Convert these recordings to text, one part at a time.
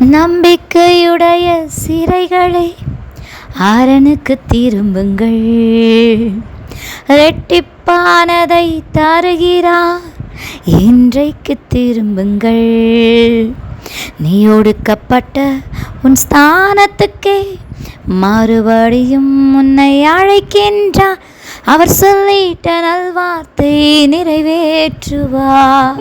நம்பிக்கையுடைய சிறைகளை ஆரனுக்கு திரும்புங்கள். ரெட்டிப்பானதை தருகிறார் இன்றைக்கு திரும்புங்கள். நீ ஒடுக்கப்பட்ட உன் ஸ்தானத்துக்கே மறுபடியும் உன்னை அழைக்கின்றார். அவர் சொல்லிட்ட நல்வார்த்தை நிறைவேற்றுவார்.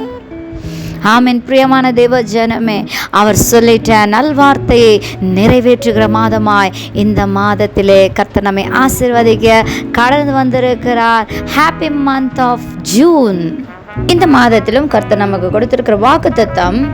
ஆமின். பிரியமான தேவ ஜனமே அவர் சொல்லிட்ட நல்வார்த்தையை நிறைவேற்றுகிற மாதமாய் இந்த மாதத்திலே கர்த்த நம்மை ஆசிர்வதிக்க கடந்து வந்திருக்கிறார். ஹாப்பி மந்த் ஆஃப் ஜூன் இந்த மாதத்திலும் கர்த்தர் நமக்கு கொடுத்திருக்கிற வாக்குத்தத்தம்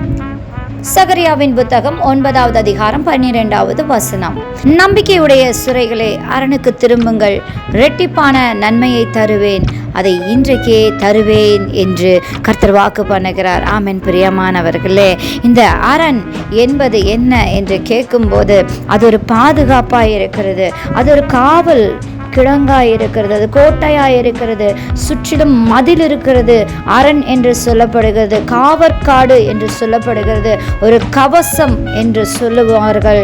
சகரியாவின் புத்தகம் ஒன்பதாவது அதிகாரம் பன்னிரெண்டாவது வசனம். நம்பிக்கையுடைய சிறைகளே அரணுக்கு திரும்புங்கள். ரெட்டிப்பான நன்மையை தருவேன். அதை இன்றைக்கே தருவேன் என்று கர்த்தர் வாக்கு பண்ணுகிறார். ஆமென். பிரியமானவர்களே இந்த அரண் என்பது என்ன என்று கேட்கும்போது அது ஒரு பாதுகாப்பாக இருக்கிறது. அது ஒரு காவல் கிழங்காய் இருக்கிறது அது கோட்டையாய் இருக்கிறது சுற்றிலும் மதில் இருக்கிறது அரண் என்று சொல்லப்படுகிறது காவற்காடு என்று சொல்லப்படுகிறது ஒரு கவசம் என்று சொல்லுவார்கள்.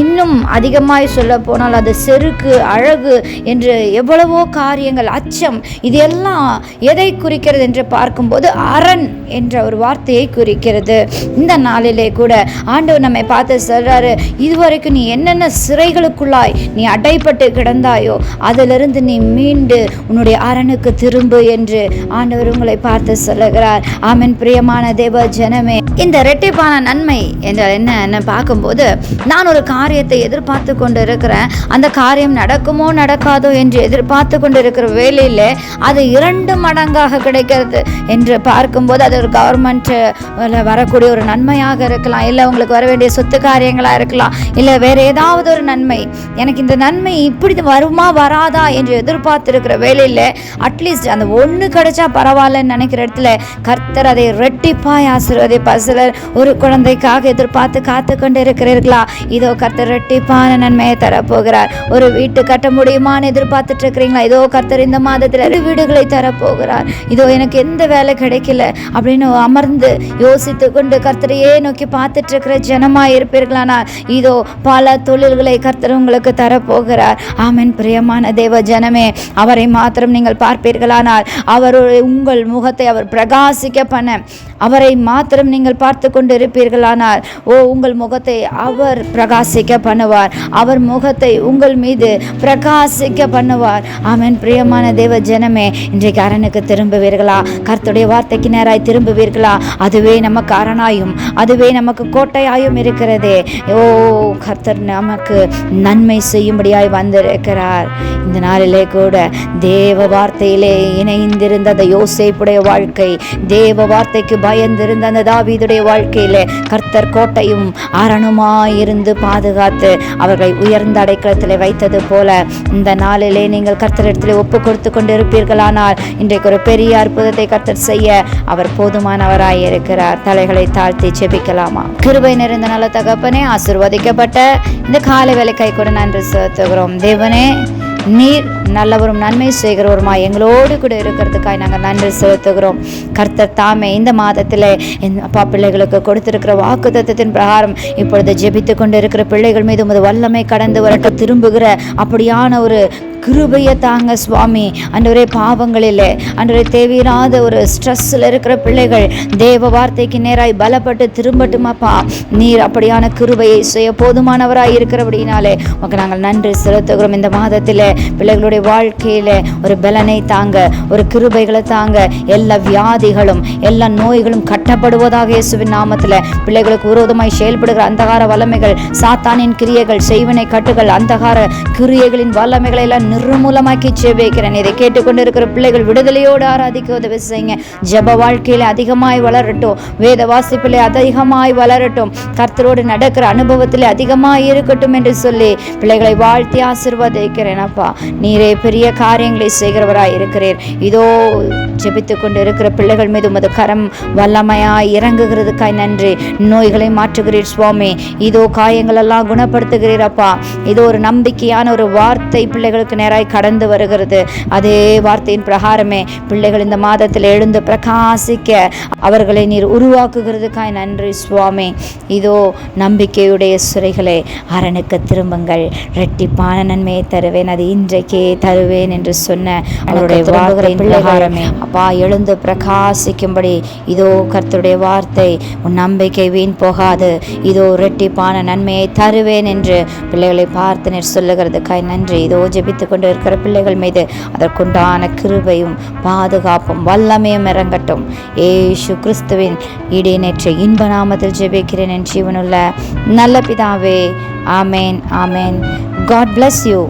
இன்னும் அதிகமாய் சொல்ல போனால் அது செருக்கு அழகு என்று எவ்வளவோ காரியங்கள் அச்சம் இது எல்லாம் எதை குறிக்கிறது என்று பார்க்கும்போது அரண் என்ற ஒரு வார்த்தையை குறிக்கிறது. இந்த நாளிலே கூட ஆண்டவர் நம்மை பார்த்து சொல்றாரு இதுவரைக்கும் நீ என்னென்ன சிறைகளுக்குள்ளாய் நீ அடைப்பட்டு கிடந்தாயோ அதிலிருந்து நீ மீண்டு உன்னுடைய அரணுக்கு திரும்பு என்று ஆண்டவர் உங்களை பார்த்து சொல்லுகிறார். ஆமின். பிரியமான தேவ ஜனமே இந்த ரெட்டிப்பான நன்மை என்றால் என்ன? என்ன பார்க்கும்போது நான் ஒரு காரியத்தை எதிர்பார்த்து கொண்டு இருக்கிறேன் அந்த காரியம் நடக்குமோ நடக்காதோ என்று எதிர்பார்த்து கொண்டு இருக்கிற வேலையில் அது இரண்டு மடங்காக கிடைக்கிறது என்று பார்க்கும்போது அது ஒரு கவர்மெண்ட் வரக்கூடிய ஒரு நன்மையாக இருக்கலாம். இல்லை உங்களுக்கு வர வேண்டிய சொத்து காரியங்களாக இருக்கலாம். இல்லை வேறு ஏதாவது ஒரு நன்மை. எனக்கு இந்த நன்மை இப்படி வருமா வர வராதா என்று எதிர்பார்த்துருக்கிற வேலையில் அட்லீஸ்ட் அந்த ஒன்று கிடைச்சா பரவாயில்லன்னு நினைக்கிற இடத்துல கர்த்தர் அதை ரெட்டிப்பாய் ஆசீர்வதிப்பார். சிலர் ஒரு குழந்தைக்காக எதிர்பார்த்து காத்து கொண்டு இருக்கிறீர்களா இதோ கர்த்தர் ரெட்டிப்பான நன்மையை தரப்போகிறார். ஒரு வீட்டு கட்ட முடியுமான்னு எதிர்பார்த்துட்டு இருக்கிறீங்களா? இதோ கர்த்தர் இந்த மாதத்தில் வீடுகளை தரப்போகிறார். இதோ எனக்கு எந்த வேலை கிடைக்கல அப்படின்னு அமர்ந்து யோசித்து கொண்டு கர்த்தரையே நோக்கி பார்த்துட்டு இருக்கிற ஜனமாக இருப்பீர்களானால் இதோ பல தொழில்களை கர்த்தர் உங்களுக்கு தரப்போகிறார். ஆமென். பிரியமான தேவ ஜனமே அவரை மாத்திரம் நீங்கள் பார்ப்பீர்களானால் அவர் உங்கள் முகத்தை அவர் பிரகாசிக்க பண்ண அவரை மாத்திரம் நீங்கள் பார்த்து கொண்டு இருப்பீர்களானால் ஓ உங்கள் முகத்தை அவர் பிரகாசிக்க பண்ணுவார். அவர் முகத்தை உங்கள் மீது பிரகாசிக்க பண்ணுவார். ஆமன். பிரியமான தேவ ஜனமே இன்றைக்கு அரணுக்கு திரும்புவீர்களா? கர்த்துடைய வார்த்தைக்கு நேராய் திரும்புவீர்களா? அதுவே நமக்கு அரணாயும் அதுவே நமக்கு கோட்டையாயும் இருக்கிறதே. ஓ கர்த்தர் நமக்கு நன்மை செய்யும்படியாய் வந்திருக்கிறார். இந்த நாளிலே கூட தேவ வார்த்தையிலே இணைந்திருந்த யோசிப்புடைய வாழ்க்கை. தேவ வார்த்தைக்கு பயந்திருந்த அந்த தாவீதுடைய வாழ்க்கையில. கர்த்தர் கோட்டையும் அரணுமாயிருந்து பாதுகாத்து அவர்களை உயர்ந்த அடைக்கலத்தில் வைத்தது போல இந்த நாளிலே நீங்கள் கர்த்தரிடத்தில் ஒப்பு கொடுத்து கொண்டு இருப்பீர்களானால் இன்றைக்கு ஒரு பெரிய அற்புதத்தை கர்த்தர் செய்ய அவர் போதுமானவராய் இருக்கிறார். தலைகளை தாழ்த்தி செபிக்கலாமா கிருபை நிறைந்த நல்ல தகப்பனே ஆசிர்வதிக்கப்பட்ட இந்த காலை வேலை கை கூட நன்றி செலுத்துகிறோம். தேவனே நீர் நல்லவரும் நன்மை செய்கிறவருமா எங்களோடு கூட இருக்கிறதுக்காய் நாங்கள் நன்றி செலுத்துகிறோம். கர்த்தர் தாமே இந்த மாதத்தில் என் அப்பா பிள்ளைகளுக்கு கொடுத்திருக்கிற வாக்கு தத்துவத்தின் பிரகாரம் இப்பொழுது ஜெபித்து கொண்டு இருக்கிற பிள்ளைகள் மீது உமது வல்லமை கடந்து வரட்டும். திரும்புகிற அப்படியான ஒரு கிருபையை தாங்க சுவாமி. அன்றவரே பாவங்களில் அன்றவரே தேவையில்லாத ஒரு ஸ்ட்ரெஸ்ஸில் இருக்கிற பிள்ளைகள் தேவ வார்த்தைக்கு நேராய் பலப்பட்டு திரும்பட்டுமாப்பா நீர் அப்படியான கிருபையை செய்ய போதுமானவராக இருக்கிறபடினாலே உமக்கு நாங்கள் நன்றி செலுத்துகிறோம். இந்த மாதத்தில் பிள்ளைகளுடைய வாழ்க்கையில் ஒரு பலனை தாங்க ஒரு கிருபைகளை தாங்க எல்லா வியாதிகளும் எல்லா நோய்களும் கட்டப்படுவதாக இயேசுவின் நாமத்தில் பிள்ளைகளுக்கு விரோதமாய் செயல்படுகிற அந்தகார வல்லமைகள் சாத்தானின் கிரியைகள் செய்வினை கட்டுகள் அந்தகார கிரியைகளின் வல்லமைகளை எல்லாம் நிர்மூலமாக்கி ஜெபிக்கிறேன். இதை கேட்டுக்கொண்டு இருக்கிற பிள்ளைகள் விடுதலையோடு ஆராதிக்க உதவி செய்யுங்க. ஜெப வாழ்க்கையில அதிகமாய் வளரட்டும். வேத வாசிப்பில் அதிகமாய் வளரட்டும். கர்த்தரோடு நடக்கிற அனுபவத்தில் அதிகமாய் இருக்கட்டும் என்று சொல்லி பிள்ளைகளை வாழ்த்தி ஆசிர்வதிக்கிறேன் அப்பா. நீரே பெரிய காரியங்களை செய்கிறவராய் இருக்கிறீர். இதோ ஜெபித்து கொண்டு இருக்கிற பிள்ளைகள் மீது உமது கரம் வல்லமையாய் இறங்குகிறதுக்காய் நன்றி. நோய்களை மாற்றுகிறீர் சுவாமி. இதோ காயங்களெல்லாம் குணப்படுத்துகிறீர் அப்பா. இதோ ஒரு நம்பிக்கையான ஒரு வார்த்தை பிள்ளைகளுக்கு நேராய் கடந்து வருகிறது. அதே வார்த்தையின் பிரகாரமே பிள்ளைகள் இந்த மாதத்தில் எழுந்து பிரகாசிக்க அவர்களை நீர் உருவாக்குகிறதுக்காய் நன்றி சுவாமி. இதோ நம்பிக்கையுடைய சுரைகளே அரணுக்கு திரும்புங்கள். ரெட்டிப்பான நன்மையை தருவேன் அது இன்றைக்கே தருவேன் என்று சொன்ன அவருடைய வார்த்தையின் பிரகாரமே. அப்பா எழுந்து பிரகாசிக்கும்படி இதோ கர்த்தருடைய வார்த்தை உன் நம்பிக்கை வீண் போகாது. இதோ ரெட்டிப்பான நன்மையை தருவேன் என்று பிள்ளைகளை பார்த்து நீர் சொல்லுகிறதுக்காய் நன்றி. இதோ ஜெபித்து கொண்டு இருக்கிற பிள்ளைகள் மீது அதற்குண்டான கிருபையும் பாதுகாப்பும் வல்லமையும் இறங்கட்டும். ஏசு கிறிஸ்துவின் இடைநேற்ற இன்ப நாமத்தில் ஜெபிக்கிறேன் என் ஜீவனுள்ள நல்ல பிதாவே. ஆமேன் ஆமேன். God bless you